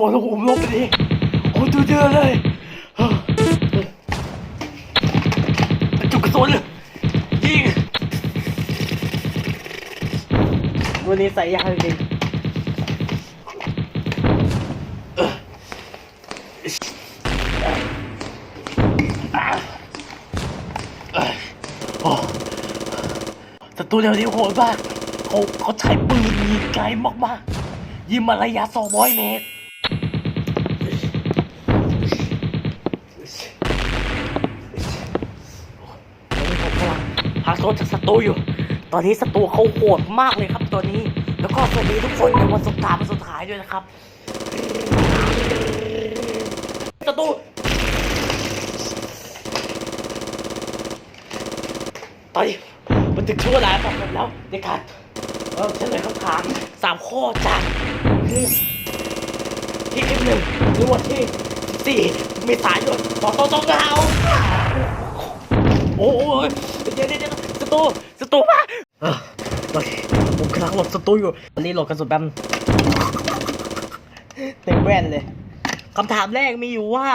มองลงอุ้มลงไปดิโอ้ดูเดือดเลยจุกกระสุนยิงวันนี้ใส่ยาจริงศัตรูเดี๋ยวนี้โหดมากเขาเขาใช้ปืนยิงไกลมากๆยิงมาระยะ200เมตร หาโซนจากศัตรูอยู่ ตอนนี้ศัตรูเขาโหดมากเลยครับตอนนี้ แล้วก็สวัสดีทุกคนในวันสงกรานต์วันสุดท้ายด้วยนะครับศัตรูตอนนี้มันถึงช่วงเวลาของผมแล้วในการเออเฉลยคำถามสามข้อจากที่คลิปหนึ่งรวันที่สี่เมษายนสองสองสองเรา โอ้ยเดี๋ยวเดี๋ยวเดี๋ยวสตูสตูมาเออตอนนี้ผมกำลังหลบสตูอยู่ตอนนี้หลบกันสุดแป๊บเต็มแว่นเลยคำถามแรกมีอยู่ว่า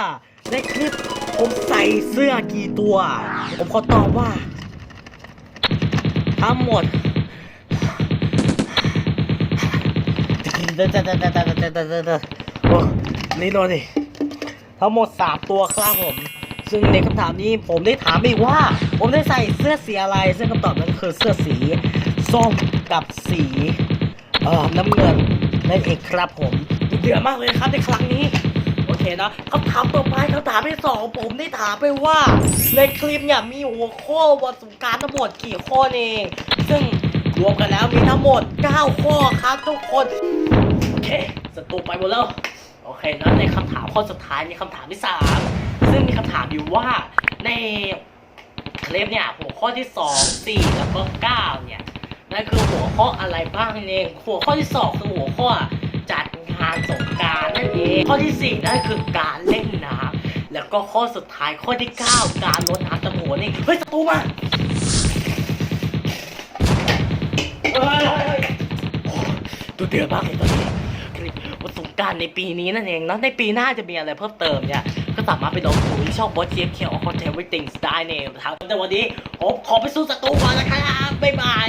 ในคลิปผมใส่เสื้อกี่ตัว ผมขอตอบว่า ทั้งหมดโอ้นี่โดนดิทั้งหมดสามตัวครับผม ซึ่งในคำถามนี้ผมได้ถามอีกว่า ผมได้ใส่เสื้อสีอะไร ซึ่งคำตอบนั้นคือเสื้อสีส้มกับสีเอ่อน้ำเงินนั่นเองครับผมเดือดมากเลยครับในครั้งนี้โอเคนะคำถามต่อไปคำถามที่สองผมได้ถามไปว่า ในคลิปเนี่ยมีหัวข้อวันสงกรารทั้งหมดกี่ข้อเอง ซึ่งรวมกันแล้วมีทั้งหมด 9 ข้อครับทุกคนโอเคสตูไปหมดแล้วโอเคนะในคำถามข้อสุดท้ายในคำถามที่สาม ซึ่งมีคำถามอยู่ว่าในคลิปเนี่ยหัวข้อที่สองสี่แล้วก็เก้าเนี่ยนั่นคือหัวข้ออะไรบ้างเองหัวข้อที่สองคือหัวข้อจัดงานสงการนั่นเองข้อที่สี่นั่นคือการเล่นน้ำแล้วก็ข้อสุดท้ายข้อที่เก้าการรดน้ำตะหัวนี่เฮ้ยศัตรูมาดูเดือดมากเลยตอนนี้คลิปวันสงกรารในปีนี้นั่นเองเนาะในปีหน้าจะมีอะไรเพิ่มเติมเนี่ย ก็สามารถไปลองดูที่ช่องบอสเกมเคียวคอนเทนต์วิติงได้เนี่ยนะครับแต่วันนี้ผมขอไปสู้ศัตรูก่อนนะครับบ๊ายบาย